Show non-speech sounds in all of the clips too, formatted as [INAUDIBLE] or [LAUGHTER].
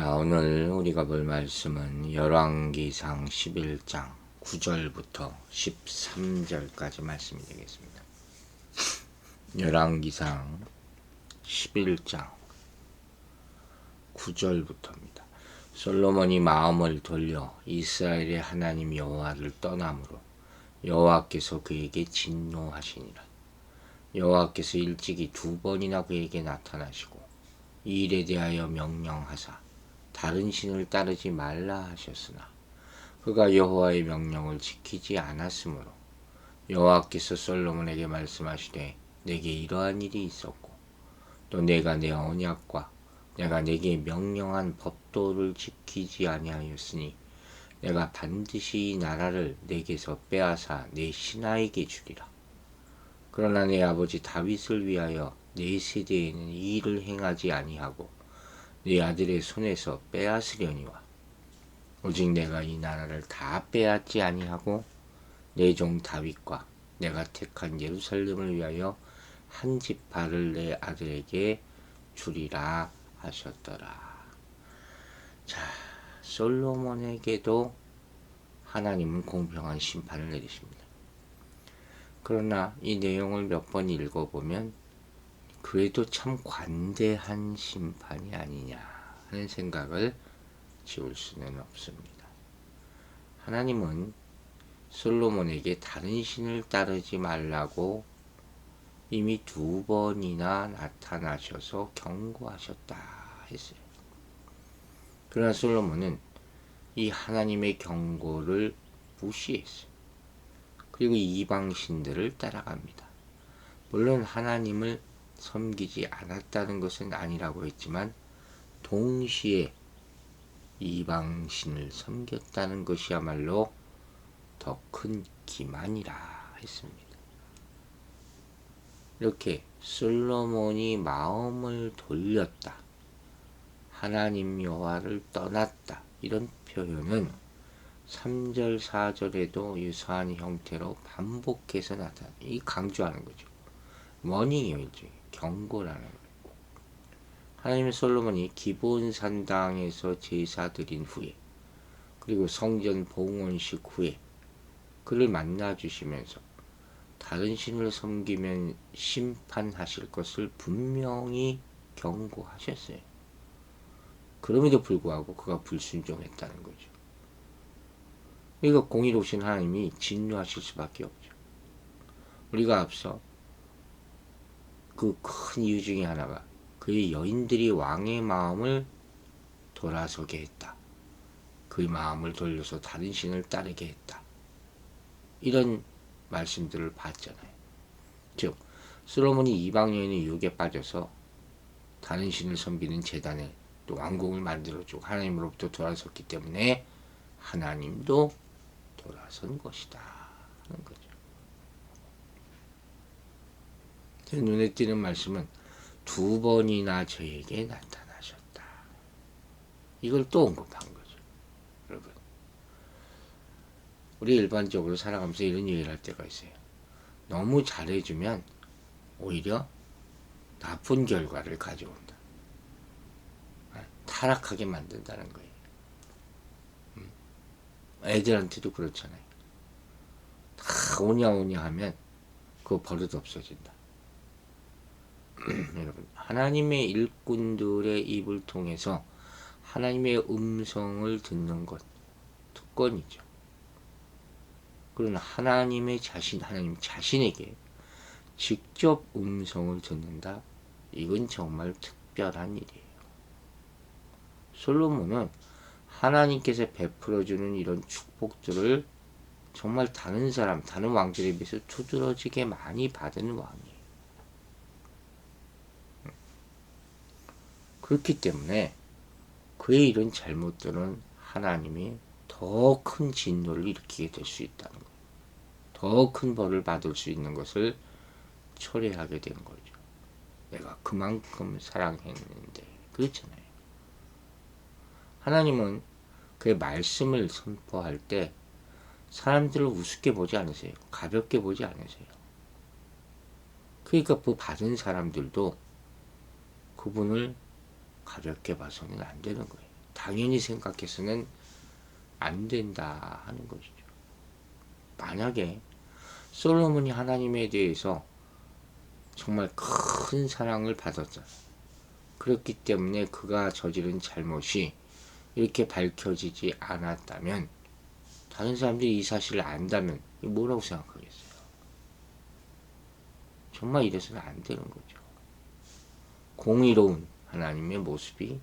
자, 오늘 우리가 볼 말씀은 열왕기상 11장 9절부터 13절까지 말씀이 되겠습니다. 열왕기상 11장 9절부터입니다. 솔로몬이 마음을 돌려 이스라엘의 하나님 여호와를 떠남으로 여호와께서 그에게 진노하시니라. 여호와께서 일찍이 두 번이나 그에게 나타나시고 이 일에 대하여 명령하사 다른 신을 따르지 말라 하셨으나 그가 여호와의 명령을 지키지 않았으므로 여호와께서 솔로몬에게 말씀하시되 내게 이러한 일이 있었고 또 내가 내 언약과 내가 내게 명령한 법도를 지키지 아니하였으니 내가 반드시 이 나라를 내게서 빼앗아 내 신하에게 주리라. 그러나 내 아버지 다윗을 위하여 내 세대에는 이 일을 행하지 아니하고 네 아들의 손에서 빼앗으려니와 오직 내가 이 나라를 다 빼앗지 아니하고 내 종 다윗과 내가 택한 예루살렘을 위하여 한 지파를 내 아들에게 주리라 하셨더라. 자, 솔로몬에게도 하나님은 공평한 심판을 내리십니다. 그러나 이 내용을 몇 번 읽어보면 그래도 참 관대한 심판이 아니냐 하는 생각을 지울 수는 없습니다. 하나님은 솔로몬에게 다른 신을 따르지 말라고 이미 두 번이나 나타나셔서 경고하셨다 했어요. 그러나 솔로몬은 이 하나님의 경고를 무시했어요. 그리고 이방 신들을 따라갑니다. 물론 하나님을 섬기지 않았다는 것은 아니라고 했지만 동시에 이방신을 섬겼다는 것이야말로 더 큰 기만이라 했습니다. 이렇게 솔로몬이 마음을 돌렸다. 하나님 여호와를 떠났다. 이런 표현은 3절, 4절에도 유사한 형태로 반복해서 나타나. 이 강조하는 거죠. 원인이요, 일종의. 경고라는 거예요. 하나님의 솔로몬이 기본 산당에서 제사 드린 후에 그리고 성전 봉헌식 후에 그를 만나 주시면서 다른 신을 섬기면 심판하실 것을 분명히 경고하셨어요. 그럼에도 불구하고 그가 불순종했다는 거죠. 그러니까 공의로우신 하나님이 진노하실 수밖에 없죠. 우리가 앞서 그 큰 이유 중에 하나가 그의 여인들이 왕의 마음을 돌아서게 했다. 그의 마음을 돌려서 다른 신을 따르게 했다. 이런 말씀들을 봤잖아요. 즉, 솔로몬이 이방 여인의 유혹에 빠져서 다른 신을 섬기는 재단에 또 왕궁을 만들어주고 하나님으로부터 돌아섰기 때문에 하나님도 돌아선 것이다 하는 거죠. 제 눈에 띄는 말씀은 두 번이나 저에게 나타나셨다. 이걸 또 언급한 거죠. 여러분. 우리 일반적으로 살아가면서 이런 얘기를 할 때가 있어요. 너무 잘해주면 오히려 나쁜 결과를 가져온다. 타락하게 만든다는 거예요. 음. 애들한테도 그렇잖아요. 다 오냐오냐 하면 그 버릇 없어진다. [CLEARS THROAT] 여러분 하나님의 일꾼들의 입을 통해서 하나님의 음성을 듣는 것 특권이죠. 그러나 하나님의 자신 하나님 자신에게 직접 음성을 듣는다. 이건 정말 특별한 일이에요. 솔로몬은 하나님께서 베풀어 주는 이런 축복들을 정말 다른 사람, 다른 왕들에 비해서 두드러지게 많이 받은 왕이에요. 그렇기 때문에 그의 이런 잘못들은 하나님이 더 큰 진노를 일으키게 될 수 있다는 거예요. 더 큰 벌을 받을 수 있는 것을 초래하게 된 거죠. 내가 그만큼 사랑했는데 그렇잖아요. 하나님은 그의 말씀을 선포할 때 사람들을 우습게 보지 않으세요. 가볍게 보지 않으세요. 그러니까 그 받은 사람들도 그분을 가볍게 봐서는 안 되는 거예요. 당연히 생각해서는 안 된다 하는 것이죠. 만약에 솔로몬이 하나님에 대해서 정말 큰 사랑을 받았잖아요. 그렇기 때문에 그가 저지른 잘못이 이렇게 밝혀지지 않았다면 다른 사람들이 이 사실을 안다면 뭐라고 생각하겠어요? 정말 이래서는 안 되는 거죠. 공의로운 하나님의 모습이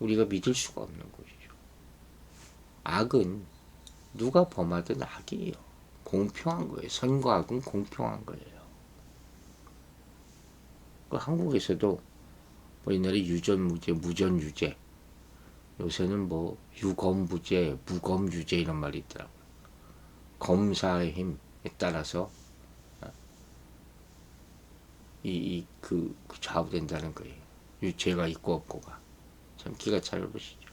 우리가 믿을 수가 없는 것이죠. 악은 누가 범하든 악이에요. 공평한 거예요. 선과 악은 공평한 거예요. 그 한국에서도 뭐 옛날에 유전무죄, 무전유죄, 요새는 뭐 유검부죄, 무검유죄 이런 말이 있더라고요. 검사의 힘에 따라서 이, 이, 그, 그 좌우된다는 거예요. 유죄가 있고 없고가. 참 기가 차려보시죠.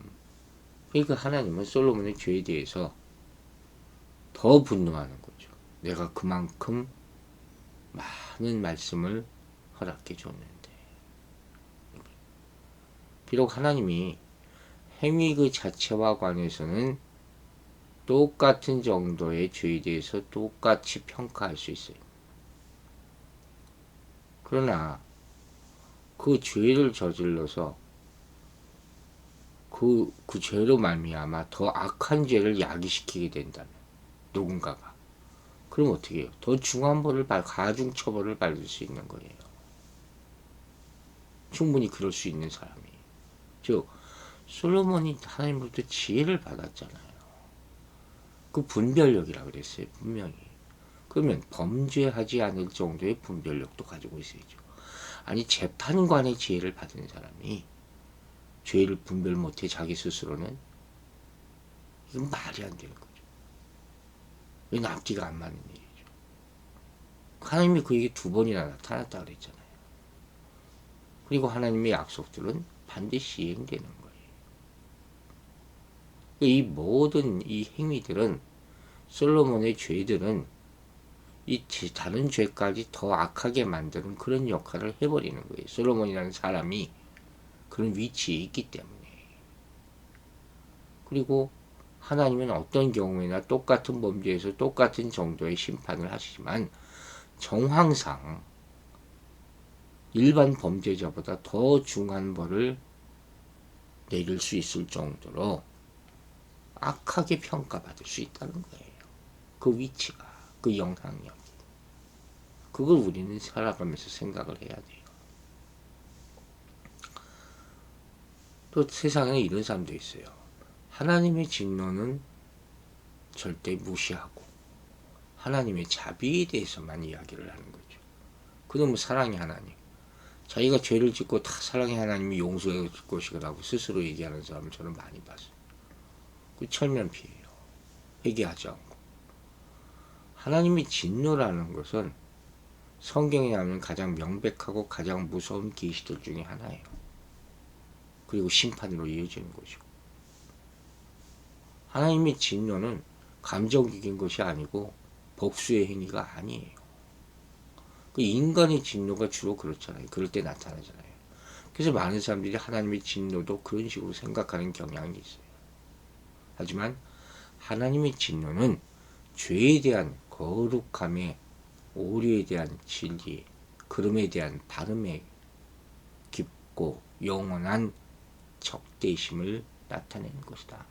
음. 그러니까 하나님은 솔로몬의 죄에 대해서 더 분노하는 거죠. 내가 그만큼 많은 말씀을 허락해 줬는데. 비록 하나님이 행위 그 자체와 관해서는 똑같은 정도의 죄에 대해서 똑같이 평가할 수 있어요. 그러나 그 죄를 저질러서 그, 그 죄로 말미암아 더 악한 죄를 야기시키게 된다면 누군가가 그럼 어떻게 해요? 더 중한 벌을 받, 가중 처벌을 받을 수 있는 거예요. 충분히 그럴 수 있는 사람이. 즉, 솔로몬이 하나님으로부터 지혜를 받았잖아요. 그 분별력이라 그랬어요. 분명히. 그러면 범죄하지 않을 정도의 분별력도 가지고 있어야죠. 아니 재판관의 지혜를 받은 사람이 죄를 분별 못해 자기 스스로는 이건 말이 안 되는 거죠. 이건 앞뒤가 안 맞는 일이죠. 하나님이 그에게 두 번이나 나타났다 그랬잖아요. 그리고 하나님의 약속들은 반드시 시행되는 거예요. 이 모든 이 행위들은 솔로몬의 죄들은 이 다른 죄까지 더 악하게 만드는 그런 역할을 해버리는 거예요. 솔로몬이라는 사람이 그런 위치에 있기 때문에. 그리고 하나님은 어떤 경우에나 똑같은 범죄에서 똑같은 정도의 심판을 하시지만 정황상 일반 범죄자보다 더 중한 벌을 내릴 수 있을 정도로 악하게 평가받을 수 있다는 거예요. 그 위치가, 그 영향력이. 그걸 우리는 살아가면서 생각을 해야 돼요. 또 세상에 이런 사람도 있어요. 하나님의 진노는 절대 무시하고 하나님의 자비에 대해서만 이야기를 하는 거죠. 그놈은 사랑의 하나님. 자기가 죄를 짓고 다 사랑의 하나님이 용서해 줄 것이라고 스스로 얘기하는 사람을 저는 많이 봤어요. 그 철면피예요. 회개하지 않고. 하나님이 진노라는 것은 성경에 나오는 가장 명백하고 가장 무서운 계시들 중에 하나예요. 그리고 심판으로 이어지는 것이고. 하나님의 진노는 감정적인 것이 아니고 복수의 행위가 아니에요. 그 인간의 진노가 주로 그렇잖아요. 그럴 때 나타나잖아요. 그래서 많은 사람들이 하나님의 진노도 그런 식으로 생각하는 경향이 있어요. 하지만 하나님의 진노는 죄에 대한 거룩함에 오류에 대한 진리, 그름에 대한 발음에 깊고 영원한 적대심을 나타내는 것이다.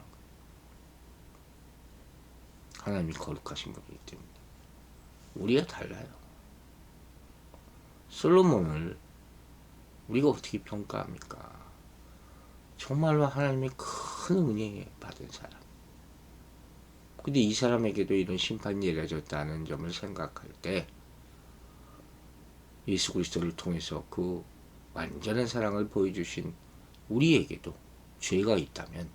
하나님이 거룩하신 분이기 때문에 우리가 달라요. 솔로몬을 우리가 어떻게 평가합니까? 정말로 하나님의 큰 은혜 받은 사람. 근데 이 사람에게도 이런 심판이 내려졌다는 점을 생각할 때 예수 그리스도를 통해서 그 완전한 사랑을 보여주신 우리에게도 죄가 있다면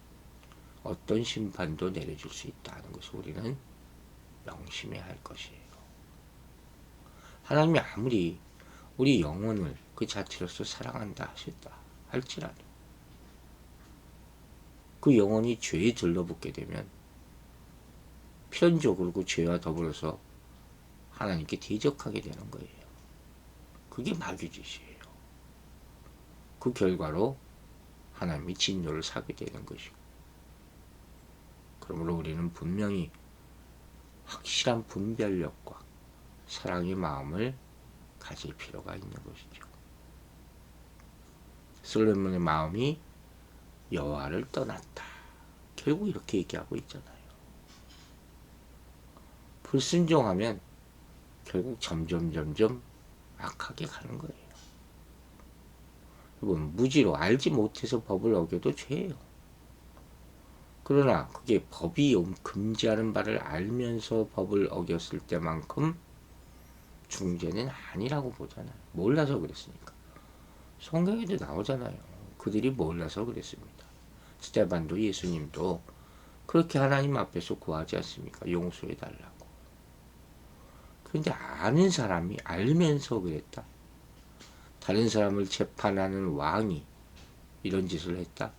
어떤 심판도 내려줄 수 있다는 것을 우리는 명심해야 할 것이에요. 하나님이 아무리 우리 영혼을 그 자체로서 사랑한다 하셨다 할지라도 그 영혼이 죄에 들러붙게 되면 필연적으로 그 죄와 더불어서 하나님께 대적하게 되는 거예요. 그게 마귀짓이에요. 그 결과로 하나님이 진노를 사게 되는 것이고 그러므로 우리는 분명히 확실한 분별력과 사랑의 마음을 가질 필요가 있는 것이죠. 솔로몬의 마음이 여호와를 떠났다. 결국 이렇게 얘기하고 있잖아요. 불순종하면 결국 점점 점점 악하게 가는 거예요. 여러분 무지로 알지 못해서 법을 어겨도 죄예요. 그러나 그게 법이 금지하는 바를 알면서 법을 어겼을 때만큼 중죄는 아니라고 보잖아요. 몰라서 그랬으니까. 성경에도 나오잖아요. 그들이 몰라서 그랬습니다. 스테반도 예수님도 그렇게 하나님 앞에서 구하지 않습니까? 용서해 달라고. 그런데 아는 사람이 알면서 그랬다. 다른 사람을 재판하는 왕이 이런 짓을 했다.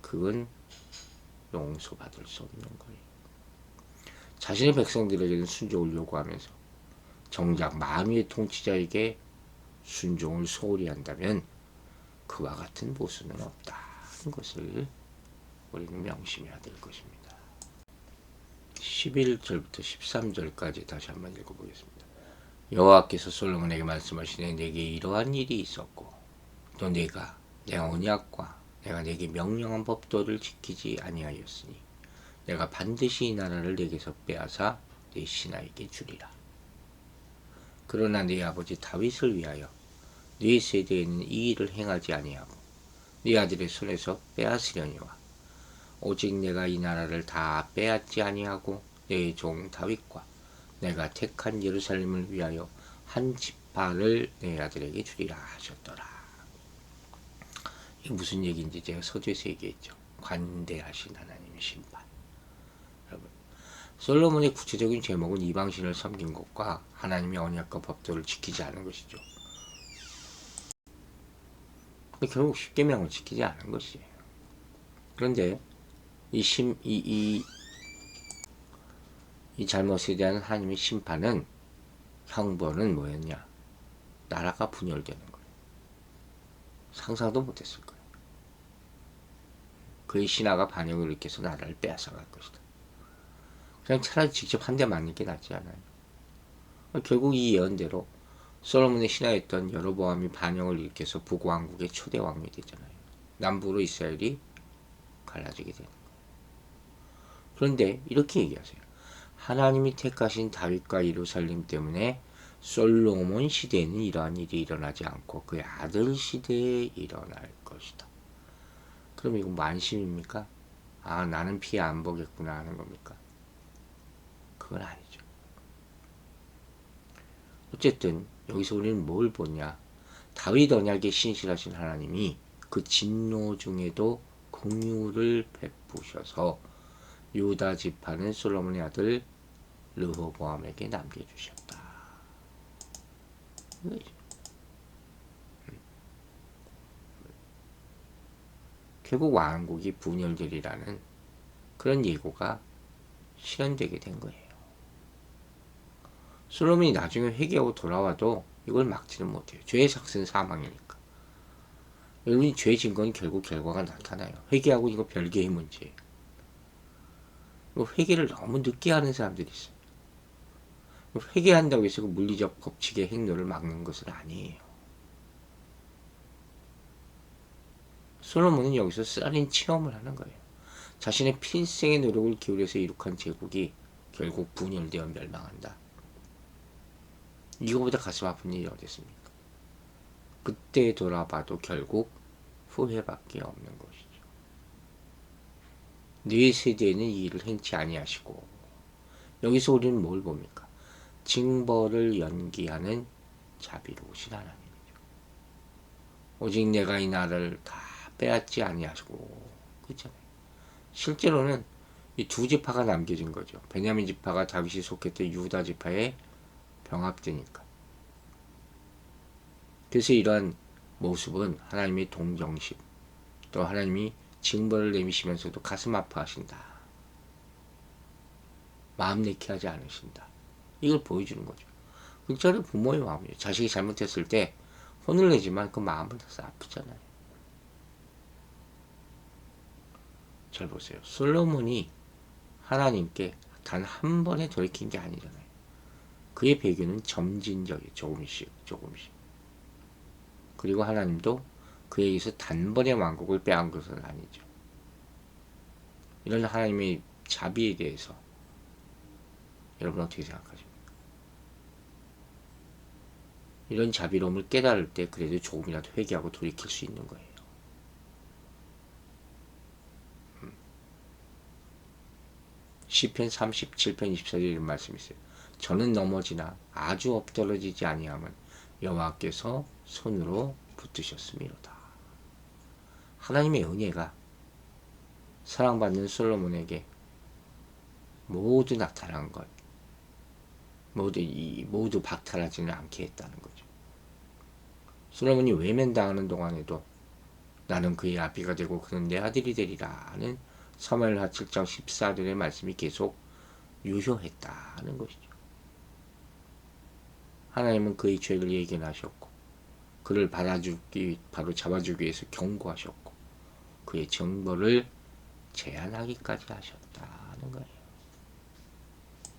그건 용서받을 수 없는 거예요. 자신의 백성들에게는 순종을 요구하면서 정작 마음의 통치자에게 순종을 소홀히 한다면 그와 같은 보수는 없다 는 것을 우리는 명심해야 될 것입니다. 11절부터 13절까지 다시 한번 읽어보겠습니다. 여호와께서 솔로몬에게 말씀하시되 내게 이러한 일이 있었고 또 내가 내 언약과 내가 내게 명령한 법도를 지키지 아니하였으니 내가 반드시 이 나라를 내게서 빼앗아 내 신하에게 주리라. 그러나 네 아버지 다윗을 위하여 네 세대에는 이 일을 행하지 아니하고 네 아들의 손에서 빼앗으려니와 오직 내가 이 나라를 다 빼앗지 아니하고 내 종 다윗과 내가 택한 예루살렘을 위하여 한 지파를 내 아들에게 주리라 하셨더라. 이게 무슨 얘기인지 제가 서두에서 얘기했죠. 관대하신 하나님의 심판. 여러분, 솔로몬의 구체적인 제목은 이방신을 섬긴 것과 하나님의 언약과 법도를 지키지 않은 것이죠. 결국 십계명을 지키지 않은 것이에요. 그런데 이 심, 이, 이, 이 잘못에 대한 하나님의 심판은 형벌은 뭐였냐? 나라가 분열되는 거예요. 상상도 못했을 거예요. 그의 신하가 반역을 일으켜서 나라를 빼앗아갈 것이다. 그냥 차라리 직접 한 대 맞는 게 낫지 않아요. 결국 이 예언대로 솔로몬의 신하였던 여로보암이 반역을 일으켜서 북왕국의 초대 왕이 되잖아요. 남부로 이스라엘이 갈라지게 되는 거예요. 그런데 이렇게 얘기하세요. 하나님이 택하신 다윗과 예루살렘 때문에 솔로몬 시대에는 이러한 일이 일어나지 않고 그의 아들 시대에 일어날 것이다. 그럼 이건 만심입니까? 아 나는 피해 안 보겠구나 하는 겁니까? 그건 아니죠. 어쨌든 여기서 우리는 뭘 보냐? 다윗 언약에 신실하신 하나님이 그 진노 중에도 공유를 베푸셔서 유다 지파는 솔로몬의 아들 르호보암에게 남겨주셨다. 음. 결국 왕국이 분열되리라는 그런 예고가 실현되게 된 거예요. 솔로몬이 나중에 회개하고 돌아와도 이걸 막지는 못해요. 죄의 삭은 사망이니까. 여러분이 죄진건 결국 결과가 나타나요. 회개하고 이거 별개의 문제예요. 회개를 너무 늦게 하는 사람들이 있어요. 회개한다고 해서 그 물리적 법칙의 행로를 막는 것은 아니에요. 솔로몬은 여기서 쌀인 체험을 하는 거예요. 자신의 필생의 노력을 기울여서 이룩한 제국이 결국 분열되어 멸망한다. 이거보다 가슴 아픈 일이 어디 있습니까? 그때 돌아봐도 결국 후회밖에 없는 것이죠. 네 세대에는 이 일을 행치 아니하시고 여기서 우리는 뭘 봅니까? 징벌을 연기하는 자비로우신 하나님이죠. 오직 내가 이 나라를 다 빼앗지 아니하시고 그렇잖아요. 실제로는 이 두 지파가 남겨진 거죠. 베냐민 지파가 다윗이 속했던 유다 지파에 병합되니까. 그래서 이러한 모습은 하나님의 동정심, 또 하나님이 징벌을 내미시면서도 가슴 아파하신다. 마음 내게 하지 않으신다. 이걸 보여주는 거죠. 극절의 부모의 마음이에요. 자식이 잘못했을 때 혼을 내지만 그 마음은 다 아프잖아요. 잘 보세요. 솔로몬이 하나님께 단 한 번에 돌이킨 게 아니잖아요. 그의 배교는 점진적이에요. 조금씩, 조금씩. 그리고 하나님도 그에게서 단번에 왕국을 빼앗은 것은 아니죠. 이런 하나님의 자비에 대해서 여러분 어떻게 생각하십니까? 이런 자비로움을 깨달을 때 그래도 조금이라도 회개하고 돌이킬 수 있는 거예요. 음. 시편 37편 24절 이런 말씀이 있어요. 저는 넘어지나 아주 엎드러지지 아니함은 여호와께서 손으로 붙드셨음이로다. 하나님의 은혜가 사랑받는 솔로몬에게 모두 나타난 것, 모두 이 모두 박탈하지는 않게 했다는 거죠. 솔로몬이 외면당하는 동안에도 나는 그의 아비가 되고 그는 내 아들이 되리라는 사무엘하 7장 14절의 말씀이 계속 유효했다는 것이죠. 하나님은 그의 죄를 예견하셨고 그를 받아주기 바로 잡아주기 위해서 경고하셨고 그의 정보를 제한하기까지 하셨다는 거예요.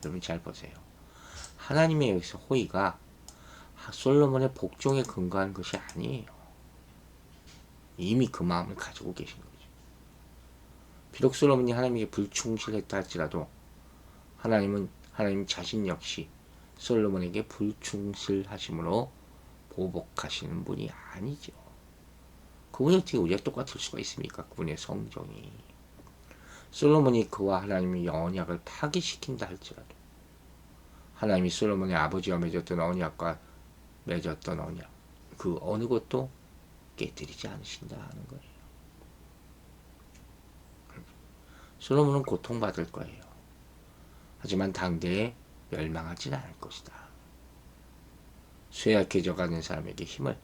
여러분 잘 보세요. 하나님의 여기서 호의가 솔로몬의 복종에 근거한 것이 아니에요. 이미 그 마음을 가지고 계신 거죠. 비록 솔로몬이 하나님에게 불충실했다 할지라도 하나님은 하나님 자신 역시 솔로몬에게 불충실하심으로 보복하시는 분이 아니죠. 그분이 어떻게 우리가 똑같을 수가 있습니까? 그분의 성정이. 솔로몬이 그와 하나님의 언약을 파기시킨다 할지라도 하나님이 솔로몬의 아버지와 맺었던 언약과 맺었던 언약 그 어느 것도 깨뜨리지 않으신다는 거예요. 솔로몬은 고통받을 거예요. 하지만 당대에 멸망하진 않을 것이다. 쇠약해져가는 사람에게 힘을,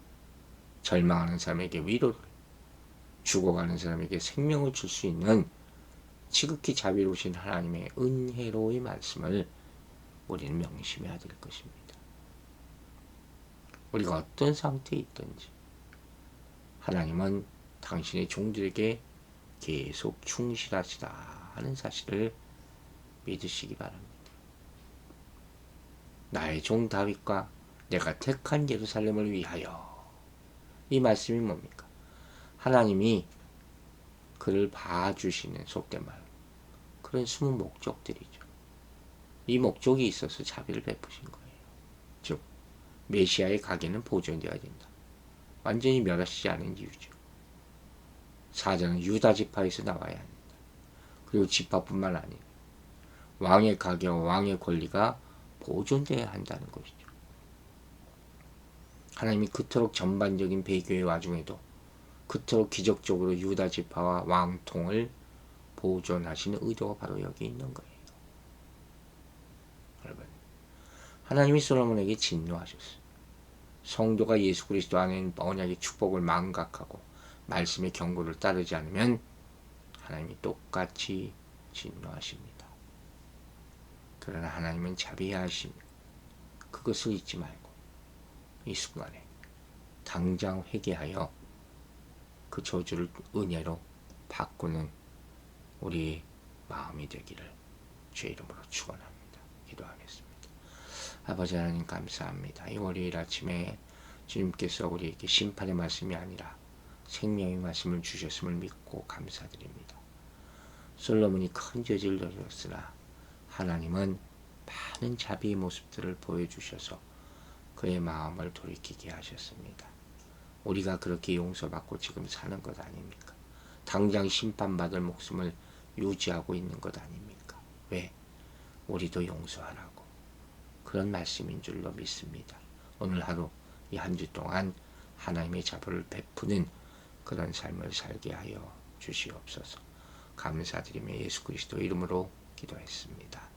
절망하는 사람에게 위로를, 죽어가는 사람에게 생명을 줄 수 있는 지극히 자비로우신 하나님의 은혜로의 말씀을 우리는 명심해야 될 것입니다. 우리가 어떤 상태에 있든지 하나님은 당신의 종들에게 계속 충실하시다 하는 사실을 믿으시기 바랍니다. 나의 종 다윗과 내가 택한 예루살렘을 위하여 이 말씀이 뭡니까? 하나님이 그를 봐주시는 속된 말 그런 숨은 목적들이죠. 이 목적이 있어서 자비를 베푸신 거예요. 즉 메시아의 가게는 보존되어야 된다. 완전히 멸하시지 않은 이유죠. 사자는 유다 지파에서 나와야 합니다. 그리고 지파뿐만 아니라 왕의 가게와 왕의 권리가 보존되어야 한다는 것이죠. 하나님이 그토록 전반적인 배교의 와중에도 그토록 기적적으로 유다 지파와 왕통을 보존하시는 의도가 바로 여기 있는 거예요. 여러분, 하나님이 솔로몬에게 진노하셨어요. 성도가 예수 그리스도 안에 언약의 축복을 망각하고 말씀의 경고를 따르지 않으면 하나님이 똑같이 진노하십니다. 그러나 하나님은 자비하십니다. 그것을 잊지 말고 이 순간에 당장 회개하여 그 저주를 은혜로 바꾸는 우리 마음이 되기를 주의 이름으로 축원합니다. 기도하겠습니다. 아버지 하나님 감사합니다. 이 월요일 아침에 주님께서 우리에게 심판의 말씀이 아니라 생명의 말씀을 주셨음을 믿고 감사드립니다. 솔로몬이 큰 죄질을 졌으나 하나님은 많은 자비의 모습들을 보여주셔서 그의 마음을 돌이키게 하셨습니다. 우리가 그렇게 용서받고 지금 사는 것 아닙니까? 당장 심판받을 목숨을 유지하고 있는 것 아닙니까? 왜? 우리도 용서하라고. 그런 말씀인 줄로 믿습니다. 오늘 하루 이 한 주 동안 하나님의 자비를 베푸는 그런 삶을 살게 하여 주시옵소서. 감사드리며 예수 그리스도 이름으로 기도했습니다.